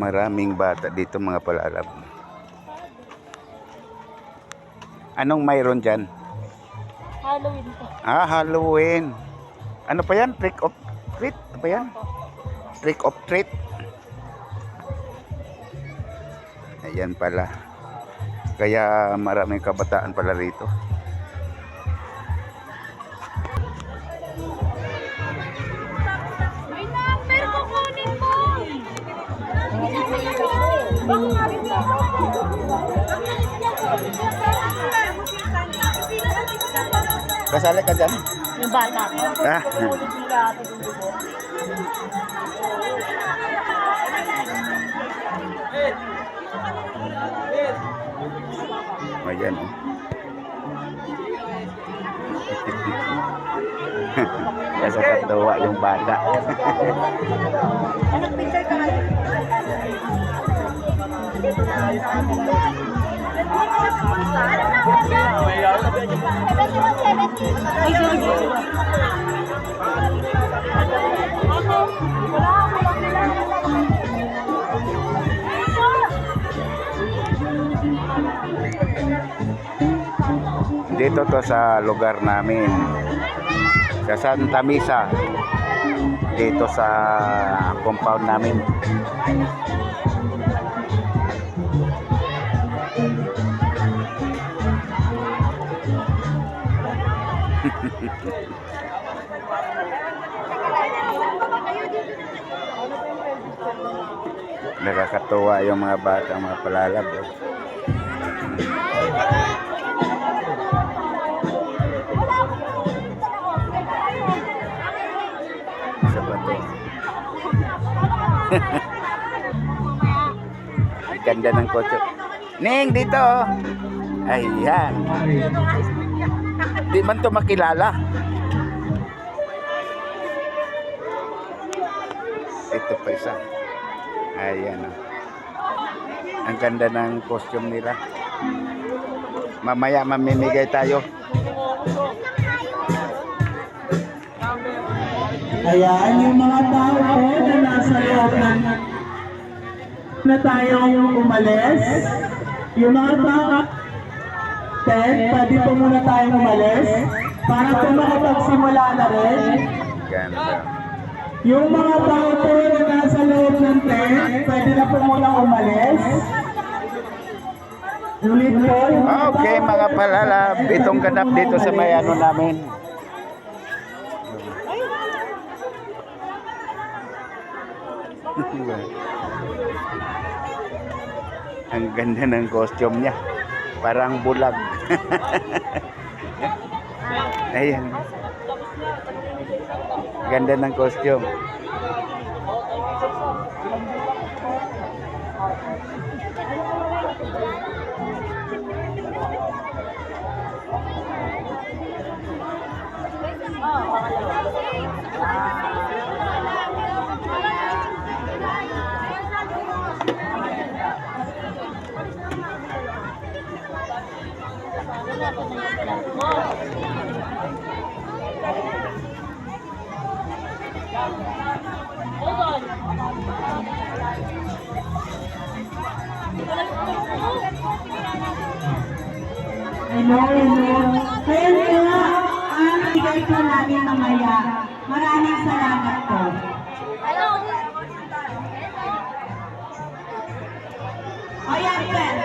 Maraming bata dito mga palalab. Anong mayroon dyan? Halloween po. Ah, Halloween. Ano pa yan? Trick of treat? Ano pa yan? Trick of treat. Ayan pala. Kaya maraming kabataan pala rito. Kasali ka dyan? Yung bata ko. Ah. Ayan oh. Kasi katawa yung bata. Ka nga. Ay, sorry. Dito to sa lugar namin. Sa Santa Misa. Dito sa compound namin. Nakakatuwa yung mga bata, mga palalab. oh. Isa pa to. Ang Ganda ng kotse. Ning, dito. Ayan. Di man to makilala. Ito pa isa. Ayan. oh. Ang ganda ng costume nila. Mamaya mamimigay tayo. Ayan, yung mga tao po na nasa loob na, na tayong umalis. Yung mga tao, Ted, pwede po muna tayong umalis para po makapagsimula na rin. Ganda. Yung mga tao po na nasa loob ng tent, pwede na po muna umalis. Ulit po. Okay mga palalab, itong ganap dito sa may umalis. ano namin. Ang ganda ng costume niya. Parang bulag. Ayan. Ganda ng costume. Hello, hello. Kaya nga, ang bigay po namin mamaya. Maraming salamat po. Hello. Ayan, Pen.